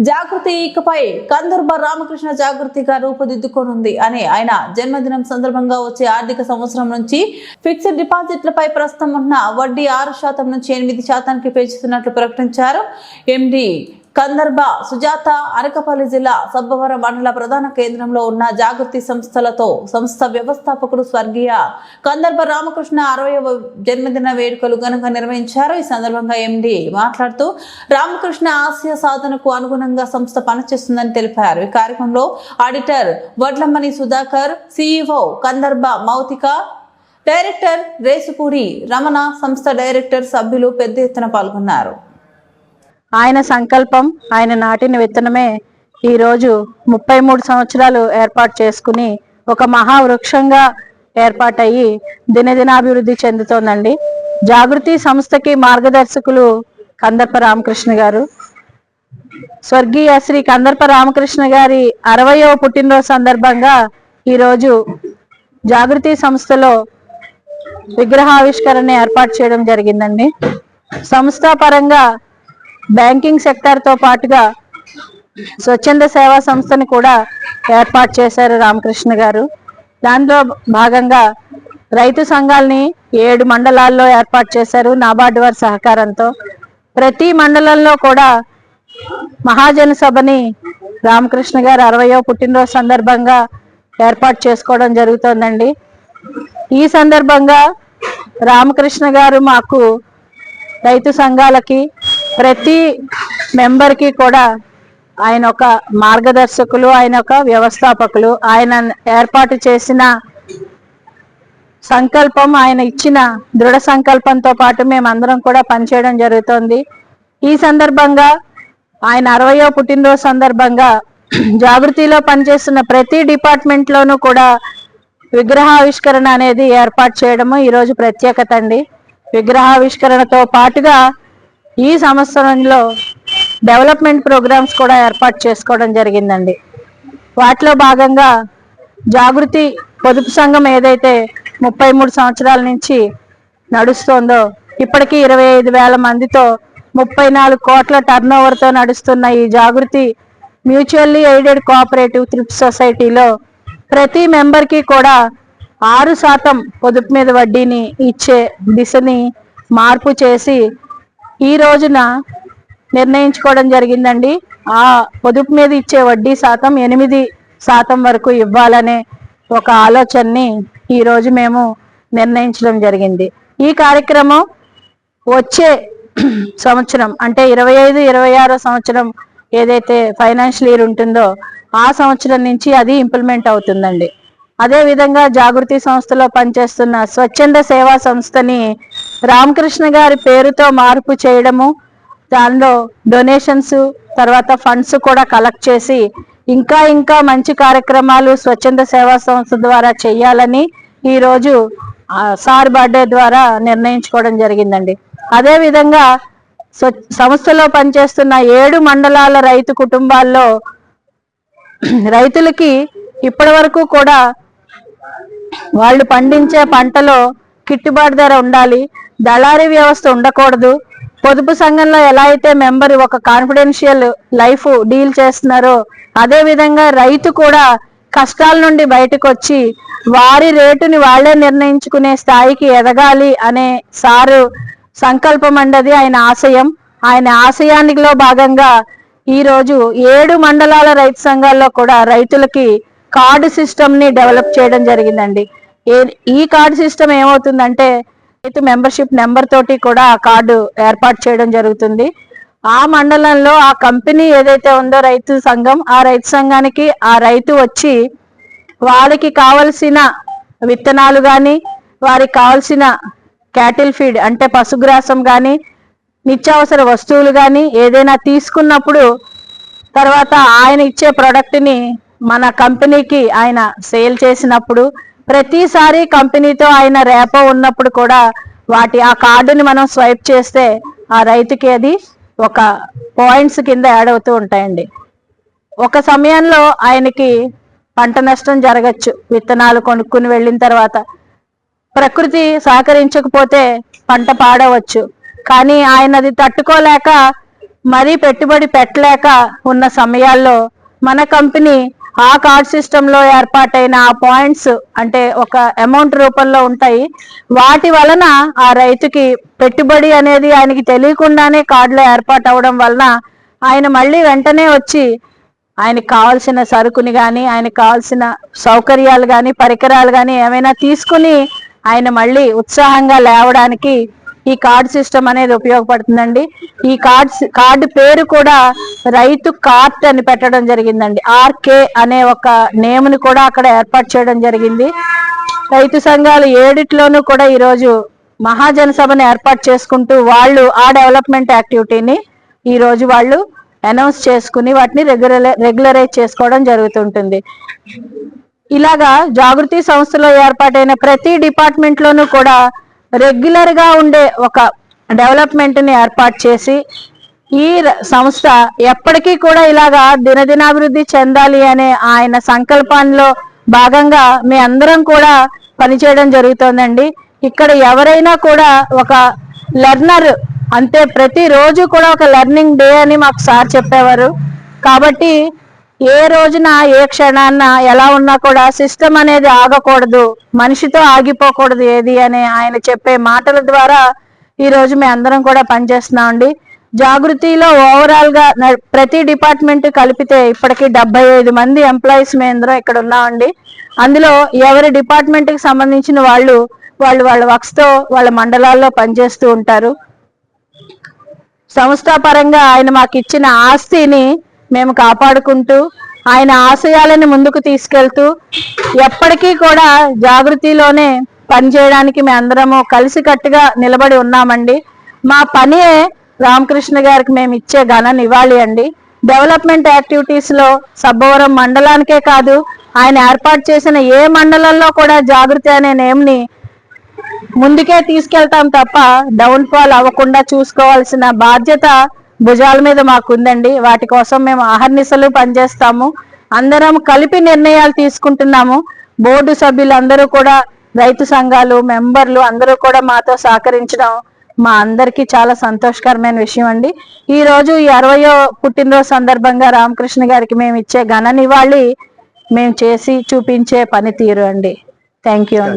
జాగృతి ఇకపై కందర్బ రామకృష్ణ జాగృతిగా రూపుదిద్దుకోనుంది అని ఆయన జన్మదినం సందర్భంగా వచ్చే ఆర్థిక సంవత్సరం నుంచి ఫిక్స్డ్ డిపాజిట్లపై ప్రస్తుతం ఉన్న వడ్డీ ఆరు శాతం నుంచి ఎనిమిది శాతానికి పెంచుతున్నట్లు ప్రకటించారు. ఎండి కందర్బ సుజాత అనకపల్లి జిల్లా సబ్బవరం మండల ప్రధాన కేంద్రంలో ఉన్న జాగృతి సంస్థలతో సంస్థ వ్యవస్థాపకుడు స్వర్గీయ కందర్బ రామకృష్ణ అరవయవ జన్మదిన వేడుకలు ఘనంగా నిర్వహించారు. ఈ సందర్భంగా ఎండి మాట్లాడుతూ రామకృష్ణ ఆశయ సాధనకు అనుగుణంగా సంస్థ పనిచేస్తుందని తెలిపారు. ఈ కార్యక్రమంలో auditor Vadlamani Sudhakar CEO Kandarba Mouthika director Resupudi Ramana సంస్థ డైరెక్టర్ సభ్యులు పెద్ద ఎత్తున పాల్గొన్నారు. ఆయన సంకల్పం ఆయన నాటిన విత్తనమే ఈరోజు ముప్పై మూడు సంవత్సరాలు ఏర్పాటు చేసుకుని ఒక మహావృక్షంగా ఏర్పాటయ్యి దినదినాభివృద్ధి చెందుతోందండి. జాగృతి సంస్థకి మార్గదర్శకులు కందర్ప రామకృష్ణ గారు. స్వర్గీయ శ్రీ కందర్ప రామకృష్ణ గారి అరవయవ పుట్టినరోజు సందర్భంగా ఈరోజు జాగృతి సంస్థలో విగ్రహావిష్కరణ ఏర్పాటు చేయడం జరిగిందండి. సంస్థాపరంగా బ్యాంకింగ్ సెక్టర్తో పాటుగా స్వచ్ఛంద సేవా సంస్థని కూడా ఏర్పాటు చేశారు రామకృష్ణ గారు. దాంట్లో భాగంగా రైతు సంఘాలని ఏడు మండలాల్లో ఏర్పాటు చేశారు నాబార్డు వారి సహకారంతో. ప్రతి మండలంలో కూడా మహాజన సభని రామకృష్ణ గారు అరవయో పుట్టినరోజు సందర్భంగా ఏర్పాటు చేసుకోవడం జరుగుతోందండి. ఈ సందర్భంగా రామకృష్ణ గారు మాకు రైతు సంఘాలకి ప్రతి మెంబర్కి కూడా ఆయన ఒక మార్గదర్శకులు ఆయన ఒక వ్యవస్థాపకులు ఆయన ఏర్పాటు చేసిన సంకల్పం ఆయన ఇచ్చిన దృఢ సంకల్పంతో పాటు మేమందరం కూడా పనిచేయడం జరుగుతోంది. ఈ సందర్భంగా ఆయన అరవయో పుట్టినరోజు సందర్భంగా జాగృతిలో పనిచేస్తున్న ప్రతి డిపార్ట్మెంట్లోనూ కూడా విగ్రహావిష్కరణ అనేది ఏర్పాటు చేయడము ఈరోజు ప్రత్యేకత అండి. విగ్రహావిష్కరణతో పాటుగా ఈ సంవత్సరంలో డెవలప్మెంట్ ప్రోగ్రామ్స్ కూడా ఏర్పాటు చేసుకోవడం జరిగిందండి. వాటిలో భాగంగా జాగృతి పొదుపు సంఘం ఏదైతే ముప్పై మూడు సంవత్సరాల నుంచి నడుస్తోందో ఇప్పటికీ ఇరవై ఐదు వేల మందితో ముప్పై నాలుగు కోట్ల టర్న్ ఓవర్తో నడుస్తున్న ఈ Jagruthi mutually aided cooperative thrift సొసైటీలో ప్రతి మెంబర్కి కూడా ఆరు శాతం పొదుపు మీద వడ్డీని ఇచ్చే దిశని మార్పు చేసి ఈ రోజున నిర్ణయించుకోవడం జరిగిందండి. ఆ పొదుపు మీద ఇచ్చే వడ్డీ శాతం ఎనిమిది శాతం వరకు ఇవ్వాలనే ఒక ఆలోచనని ఈరోజు మేము నిర్ణయించడం జరిగింది. ఈ కార్యక్రమం వచ్చే సంవత్సరం అంటే ఇరవై ఐదు ఇరవై ఆరో సంవత్సరం ఏదైతే ఫైనాన్షియల్ ఇయర్ ఉంటుందో ఆ సంవత్సరం నుంచి అది ఇంప్లిమెంట్ అవుతుందండి. అదేవిధంగా జాగృతి సంస్థలో పనిచేస్తున్న స్వచ్ఛంద సేవా సంస్థని రామకృష్ణ గారి పేరుతో మార్పు చేయడము దానిలో డొనేషన్స్ తర్వాత ఫండ్స్ కూడా కలెక్ట్ చేసి ఇంకా ఇంకా మంచి కార్యక్రమాలు స్వచ్ఛంద సేవా సంస్థ ద్వారా చేయాలని ఈ రోజు సార్ బర్త్డే ద్వారా నిర్ణయించుకోవడం జరిగిందండి. అదే విధంగా సంస్థలో పనిచేస్తున్న ఏడు మండలాల రైతు కుటుంబాల్లో రైతులకి ఇప్పటి వరకు కూడా వాళ్ళు పండించే పంటలో గిట్టుబాటు ధర ఉండాలి. దళారీ వ్యవస్థ ఉండకూడదు. పొదుపు సంఘంలో ఎలా అయితే మెంబర్ ఒక కాన్ఫిడెన్షియల్ లైఫ్ డీల్ చేస్తున్నారో అదే విధంగా రైతు కూడా కష్టాల నుండి బయటకు వచ్చి వారి రేటుని వాళ్ళే నిర్ణయించుకునే స్థాయికి ఎదగాలి అనే సారు సంకల్పం అండది ఆయన ఆశయం. ఆయన ఆశయానికిలో భాగంగా ఈ రోజు ఏడు మండలాల రైతు సంఘాల్లో కూడా రైతులకి కార్డు సిస్టమ్ని డెవలప్ చేయడం జరిగిందండి. ఏ- ఈ కార్డు సిస్టమ్ ఏమవుతుందంటే రైతు మెంబర్షిప్ నెంబర్ తోటి కూడా ఆ కార్డు ఏర్పాటు చేయడం జరుగుతుంది. ఆ మండలంలో ఆ కంపెనీ ఏదైతే ఉందో రైతు సంఘం ఆ రైతు సంఘానికి ఆ రైతు వచ్చి వాళ్ళకి కావలసిన విత్తనాలు కానీ వారికి కావలసిన క్యాటిల్ ఫీడ్ అంటే పశుగ్రాసం కానీ నిత్యావసర వస్తువులు కానీ ఏదైనా తీసుకున్నప్పుడు తర్వాత ఆయన ఇచ్చే ప్రోడక్ట్ని మన కంపెనీకి ఆయన సేల్ చేసినప్పుడు ప్రతిసారి కంపెనీతో ఆయన రేపో ఉన్నప్పుడు కూడా వాటి ఆ కార్డుని మనం స్వైప్ చేస్తే ఆ రైతుకి అది ఒక పాయింట్స్ కింద యాడ్ అవుతూ ఉంటాయండి. ఒక సమయంలో ఆయనకి పంట నష్టం జరగచ్చు. విత్తనాలు కొనుక్కుని వెళ్ళిన తర్వాత ప్రకృతి సహకరించకపోతే పంట పాడవచ్చు. కానీ ఆయన అది తట్టుకోలేక మరీ పెట్టుబడి పెట్టలేక ఉన్న సమయాల్లో మన కంపెనీ ఆ కార్డ్ సిస్టమ్లో ఏర్పాటైన ఆ పాయింట్స్ అంటే ఒక అమౌంట్ రూపంలో ఉంటాయి. వాటి వలన ఆ రైతుకి పెట్టుబడి అనేది ఆయనకి తెలియకుండానే కార్డులో ఏర్పాటు అవడం వలన ఆయన మళ్ళీ వెంటనే వచ్చి ఆయనకు కావాల్సిన సరుకుని కానీ ఆయనకు కావాల్సిన సౌకర్యాలు కానీ పరికరాలు కానీ ఏమైనా తీసుకుని ఆయన మళ్ళీ ఉత్సాహంగా లేవడానికి ఈ కార్డ్ సిస్టమ్ అనేది ఉపయోగపడుతుందండి. ఈ కార్డ్ కార్డు పేరు కూడా రైతు కార్ట్ అని పెట్టడం జరిగిందండి. ఆర్కే అనే ఒక నేమ్ని కూడా అక్కడ ఏర్పాటు చేయడం జరిగింది. రైతు సంఘాలు ఏడిట్లోనూ కూడా ఈరోజు మహాజన సభను ఏర్పాటు చేసుకుంటూ వాళ్ళు ఆ డెవలప్మెంట్ యాక్టివిటీని ఈ రోజు వాళ్ళు అనౌన్స్ చేసుకుని వాటిని రెగ్యులర్ రెగ్యులరైజ్ చేసుకోవడం జరుగుతుంటుంది. ఇలాగా జాగృతి సంస్థలో ఏర్పాటైన ప్రతి డిపార్ట్మెంట్ లోనూ కూడా రెగ్యులర్గా ఉండే ఒక డెవలప్మెంట్ని ఏర్పాటు చేసి ఈ సంస్థ ఎప్పటికీ కూడా ఇలాగా దినదినాభివృద్ధి చెందాలి అనే ఆయన సంకల్పంలో భాగంగా మీ అందరం కూడా పనిచేయడం జరుగుతోందండి. ఇక్కడ ఎవరైనా కూడా ఒక లెర్నర్ అంతే ప్రతి రోజు కూడా ఒక లెర్నింగ్ డే అని మాకు సార్ చెప్పేవారు. కాబట్టి ఏ రోజున ఏ క్షణాన్న ఎలా ఉన్నా కూడా సిస్టమ్ అనేది ఆగకూడదు. మనిషితో ఆగిపోకూడదు ఏది అని ఆయన చెప్పే మాటల ద్వారా ఈ రోజు మేము అందరం కూడా పనిచేస్తున్నామండి జాగృతిలో ఓవరాల్గా ప్రతి డిపార్ట్మెంట్ కలిపితే ఇప్పటికి డెబ్బై ఐదు మంది ఎంప్లాయీస్ మేందరం ఇక్కడ ఉన్నామండి అందులో ఎవరి డిపార్ట్మెంట్కి సంబంధించిన వాళ్ళు వాళ్ళు వాళ్ళ వర్క్స్తో వాళ్ళ మండలాల్లో పనిచేస్తూ ఉంటారు. సంస్థాపరంగా ఆయన మాకు ఇచ్చిన ఆస్తిని మేము కాపాడుకుంటూ ఆయన ఆశయాలను ముందుకు తీసుకెళ్తూ ఎప్పటికీ కూడా జాగృతిలోనే పనిచేయడానికి మేము అందరము కలిసికట్టుగా నిలబడి ఉన్నామండి. మా పనే రామకృష్ణ గారికి మేము ఇచ్చే ఘన నివాళి అండి. డెవలప్మెంట్ యాక్టివిటీస్లో సబ్బవరం మండలానికే కాదు ఆయన ఏర్పాటు చేసిన ఏ మండలంలో కూడా జాగృతి అనే నేమ్ని ముందుకే తీసుకెళ్తాం తప్ప డౌన్ ఫాల్ అవ్వకుండా చూసుకోవాల్సిన బాధ్యత భుజాల మీద మాకుందండి. వాటి కోసం మేము ఆహర్నిశలు పనిచేస్తాము. అందరం కలిపి నిర్ణయాలు తీసుకుంటున్నాము. బోర్డు సభ్యులందరూ కూడా రైతు సంఘాలు మెంబర్లు అందరూ కూడా మాతో సహకరించడం మా అందరికీ చాలా సంతోషకరమైన విషయం అండి. ఈ రోజు ఈ అరవయో పుట్టినరోజు సందర్భంగా రామకృష్ణ గారికి మేము ఇచ్చే ఘన నివాళి మేము చేసి చూపించే పనితీరు అండి. థ్యాంక్ యూ అండి